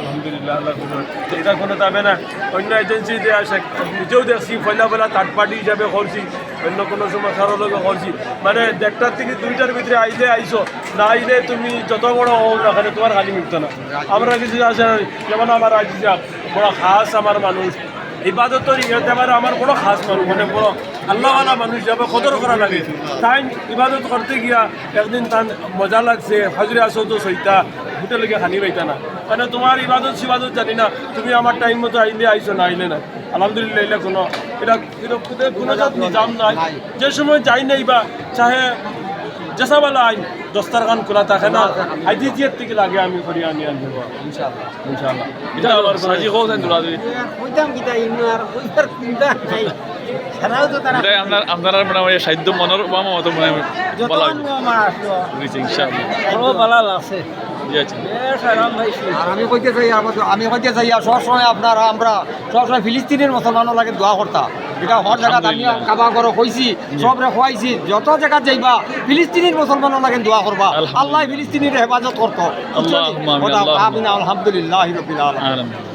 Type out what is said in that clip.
আলহামদুলিল্লাহ এটা কোনো যাবে না, অন্য এজেন্সি নিজেও দেখছি পয়লা পয়লা থার্ড পার্টি হিসাবে করছি, অন্য কোনো সময় কারোর লগে করছি। মানে দেড়টার থেকে দুইটার ভিতরে আইলে আইসো, না আইলে তুমি যত বড় হোক না কেন, তোমার খালি মিলতো না। আমরা কিছু আছে যেমন আমার আজিজা বড় খাস আমার মানুষ। আমার আমার বড় খাস মানুষ মানে বড় আল্লাহওয়ালা মানুষ যাবে কদর করা লাগে। তাই ইবাদত করতে গিয়া একদিন তার মজা লাগছে হাজরে আসো তো সইতা হোটেলে গিয়ে খানি পাইতা না। মানে তোমার ইবাদত সিবাদত জানি না তুমি আমার টাইম মতো আইলে আইসো না আইলে না আলহামদুলিল্লাহ এটা কোনো এটা কোনো জাত নিজাম নাই। যে সময় যাই নাই বা চাহে জেসাওয়ালা আইন দস্তারখান খোলা থাকে না আজি জিয়ার থেকে লাগে আমি করি আনি আনব। ইনশাআল্লাহ। ইনশাআল্লাহ। এটা আমার সাজি দূরা দূরি কইতাম কিতা ইনো আর কইতার চিন্তা নাই। আপনার সাহিত্য মতো মানে বলা আছে। আর আমি কইতে চাই আমি কইতে চাই সবসময় আপনারা আমরা সবসময় ফিলিস্তিনের মুসলমানও লাগে দোয়া করতাম এটা হর জায়গাত আমি। কাবা করো কইছি সবরে খোয়াইছি। যত জায়গাত যাইবা ফিলিস্তিনের মুসলমানও লাগে দোয়া করবা। আল্লাহ ফিলিস্তিনের হেফাজত করতো। আল্লাহুম্মা আমিন, আলহামদুলিল্লাহ রবিল আলম আলহামদুলিল্লাহ।